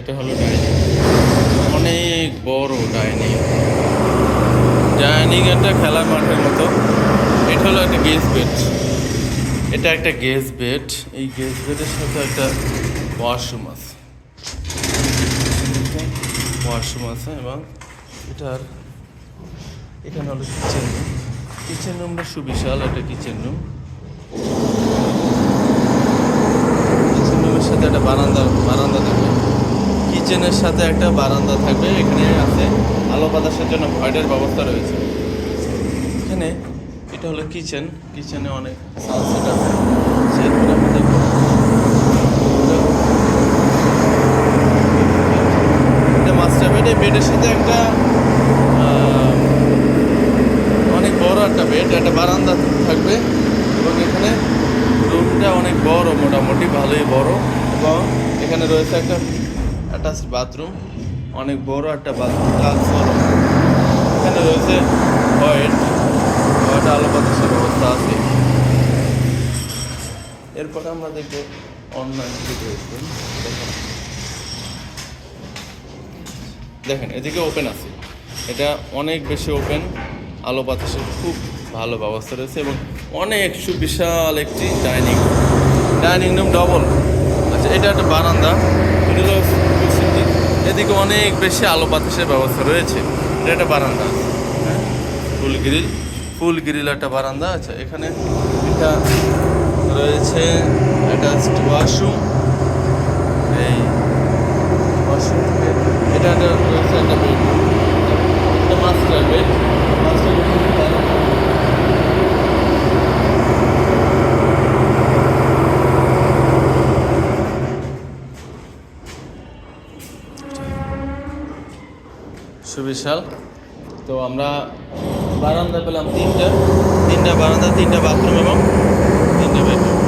এটা হলো ডাইনিং। অনেক বড় ডাইনিং। ডাইনিং একটা খেলা মাঠের মতো। এটা হলো একটা গেস বেড এটা একটা গেস বেড এই গেস বেডের সাথে একটা ওয়াশরুম আছে। ওয়াশরুম আছে এবং এটার এখানে হলো কিচেন রুম। কিচেন রুমটা সুবিশাল একটা কিচেন রুম। কিচেন রুমের সাথে একটা বারান্দা বারান্দা কিচেনের সাথে একটা বারান্দা থাকবে, এখানে আছে আলো বাতাসের জন্য ভয়েডের ব্যবস্থা রয়েছে। এখানে এটা হলো কিচেন কিচেনে অনেক সানসেট আছে। সেগুলো আমি এটা মাস্টার বেডে বেডের সাথে একটা অনেক বড় একটা বেড একটা বারান্দা থাকবে। এবং এখানে রুমটা অনেক বড়, মোটামুটি ভালোই বড়। এবং এখানে রয়েছে একটা অ্যাটাচ বাথরুম অনেক বড় একটা বাথরুম বড় এখানে রয়েছে হোয়াইট আলো বাতাসের ব্যবস্থা আছে। এরপরে আমরা দেখব অনলাইন দেখেন। এদিকে ওপেন আছে। এটা অনেক বেশি ওপেন আলো বাতাসের খুব ভালো ব্যবস্থা রয়েছে এবং অনেক সুবিশাল একটি ডাইনিং ডাইনিং রুম ডবল আচ্ছা এটা একটা বারান্দা। এটা এদিকে অনেক বেশি আলো বাতাসের ব্যবস্থা রয়েছে। এটা একটা বারান্দা হ্যাঁ? ফুল গ্রিল ফুল গ্রিল একটা বারান্দা আছে। এখানে এটা রয়েছে এটা ওয়াশরুম এই ওয়াশরুম থেকে এটা একটা রয়েছে একটা বেড এটা মাস্টার বেড মাস্টার বেড সুবিশাল। তো আমরা বারান্দা পেলাম তিনটা। তিনটা বারান্দা তিনটা বাথরুম এবং তিনটা বেডরুম।